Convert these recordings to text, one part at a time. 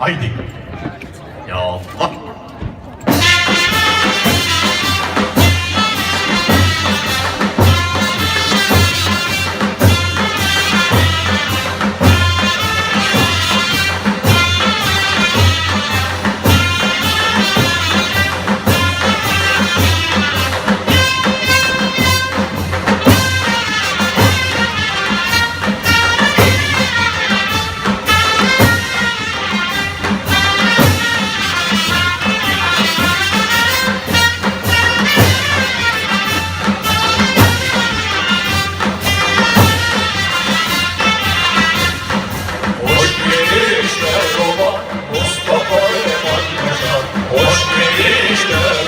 相手いやば。Hoş bir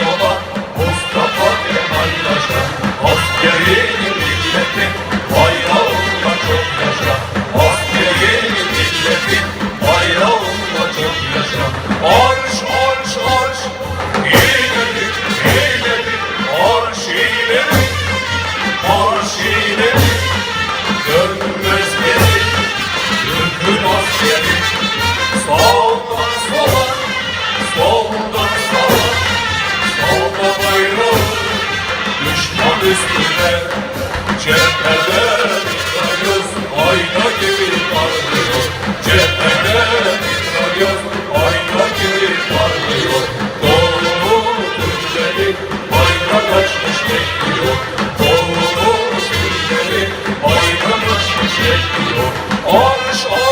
Cephede mitralyoz ayna gibi parlıyor Cephede mitralyoz ayna gibi parlıyor Doğru Türkleri ayna kaçmış bekliyor Doğru Türkleri ayna kaçmış bekliyor Arş arş